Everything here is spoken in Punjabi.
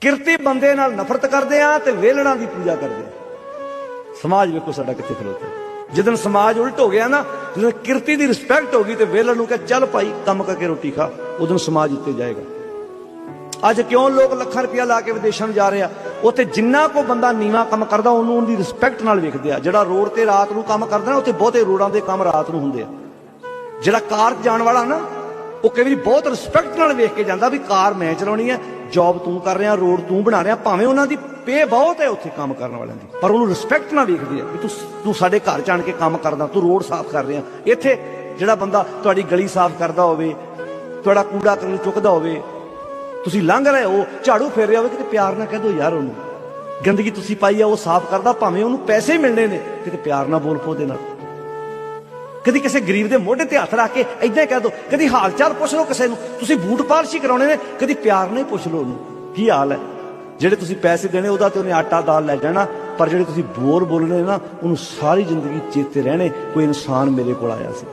ਕਿਰਤੀ ਬੰਦੇ ਨਾਲ ਨਫ਼ਰਤ ਕਰਦੇ ਆ ਤੇ ਵੇਲਣਾ ਦੀ ਪੂਜਾ ਕਰਦੇ ਆ। ਸਮਾਜ ਵੇਖੋ ਸਾਡਾ ਕਿੱਥੇ ਖਲੋਤਾ ਜਦੋਂ ਸਮਾਜ ਉਲਟ ਹੋ ਗਿਆ ਨਾ, ਜਦੋਂ ਕਿਰਤੀ ਦੀ ਰਿਸਪੈਕਟ ਹੋ ਗਈ ਤੇ ਵੇਲਣ ਨੂੰ ਕਹੇ, ਚੱਲ ਭਾਈ, ਕੰਮ ਕਰਕੇ ਰੋਟੀ ਖਾ। ਉਦੋਂ ਸਮਾਜ ਉੱਤੇ ਜਾਏਗਾ। ਅੱਜ ਕਿਉਂ ਲੋਕ ਲੱਖਾਂ ਰੁਪਇਆ ਲਾ ਕੇ ਵਿਦੇਸ਼ਾਂ ਨੂੰ ਜਾ ਰਹੇ ਆ? ਉੱਥੇ ਜਿੰਨਾ ਕੋ ਬੰਦਾ ਨੀਵਾ ਕੰਮ ਕਰਦਾ, ਉਹਨੂੰ ਉਹਦੀ ਰਿਸਪੈਕਟ ਨਾਲ ਵੇਖਦੇ ਆ। ਜਿਹੜਾ ਰੋਡ ਤੇ ਰਾਤ ਨੂੰ ਕੰਮ ਕਰਦਾ ਨਾ, ਉੱਥੇ ਬਹੁਤੇ ਰੋਡਾਂ ਦੇ ਕੰਮ ਰਾਤ ਨੂੰ ਹੁੰਦੇ ਆ। ਜਿਹੜਾ ਕਾਰ ਜਾਣ ਵਾਲਾ ਨਾ, ਉਹ ਕਈ ਵਾਰੀ ਬਹੁਤ ਰਿਸਪੈਕਟ ਨਾਲ ਵੇਖ ਕੇ ਜਾਂਦਾ ਵੀ ਕਾਰ ਮੈਂ ਚਲਾਉਣੀ ਹੈ ਜੌਬ ਤੂੰ ਕਰ ਰਿਹਾ ਰੋਡ ਤੂੰ ਬਣਾ ਰਿਹਾ, ਭਾਵੇਂ ਉਹਨਾਂ ਦੀ ਪੇ ਬਹੁਤ ਹੈ ਉੱਥੇ ਕੰਮ ਕਰਨ ਵਾਲਿਆਂ ਦੀ। ਪਰ ਉਹਨੂੰ ਰਿਸਪੈਕਟ ਨਾਲ ਵੇਖਦੇ ਆ ਵੀ ਤੂੰ ਤੂੰ ਸਾਡੇ ਘਰ ਚ ਆਣ ਕੇ ਕੰਮ ਕਰਦਾ, ਤੂੰ ਰੋਡ ਸਾਫ਼ ਕਰ ਰਿਹਾ। ਇੱਥੇ ਜਿਹੜਾ ਬੰਦਾ ਤੁਹਾਡੀ ਗਲੀ ਸਾਫ਼ ਕਰਦਾ ਹੋਵੇ, ਤੁਹਾਡਾ ਕੂੜਾ ਕਰਨ ਚੁੱਕਦਾ ਹੋਵੇ, ਤੁਸੀਂ ਲੰਘ ਰਹੇ ਹੋ, ਝਾੜੂ ਫੇਰ ਰਿਹਾ ਹੋਵੇ, ਕਿਤੇ ਪਿਆਰ ਨਾਲ ਕਹਿ ਦਿਓ ਯਾਰ ਉਹਨੂੰ। ਗੰਦਗੀ ਤੁਸੀਂ ਪਾਈ ਆ, ਉਹ ਸਾਫ਼ ਕਰਦਾ, ਭਾਵੇਂ ਉਹਨੂੰ ਪੈਸੇ ਮਿਲਣੇ ਨੇ, ਕਿਤੇ ਪਿਆਰ ਨਾਲ ਬੋਲ ਪੋ ਦੇ ਨਾਲ। ਕਦੀ ਕਿਸੇ ਗਰੀਬ ਦੇ ਮੋਢੇ ਤੇ ਹੱਥ ਰੱਖ ਕੇ ਇਦਾਂ ਕਹਿ ਦੋ, ਕਦੀ ਹਾਲ ਚਾਲ ਪੁੱਛ ਲਓ ਕਿਸੇ ਨੂੰ, ਤੁਸੀਂ ਬੂਟ ਪਾਲਸ਼ੀ ਕਰਾਉਣੇ ਨੇ, ਕਦੀ ਪਿਆਰ ਨਹੀਂ ਪੁੱਛ ਲਓ ਉਹਨੂੰ। ਕੀ ਹਾਲ ਹੈ? ਜਿਹੜੇ ਤੁਸੀਂ ਪੈਸੇ ਦੇਣੇ, ਉਹਦਾ ਤੇ ਉਹਨੇ ਆਟਾ ਦਾਲ ਲੈ ਜਾਣਾ, ਪਰ ਜਿਹੜੇ ਤੁਸੀਂ ਬੋਲ ਬੋਲਣੇ ਨਾ, ਉਹਨੂੰ ਸਾਰੀ ਜ਼ਿੰਦਗੀ ਚੇਤੇ ਰਹਿਣੇ, ਕੋਈ ਇਨਸਾਨ ਮੇਰੇ ਕੋਲ ਆਇਆ ਸੀ।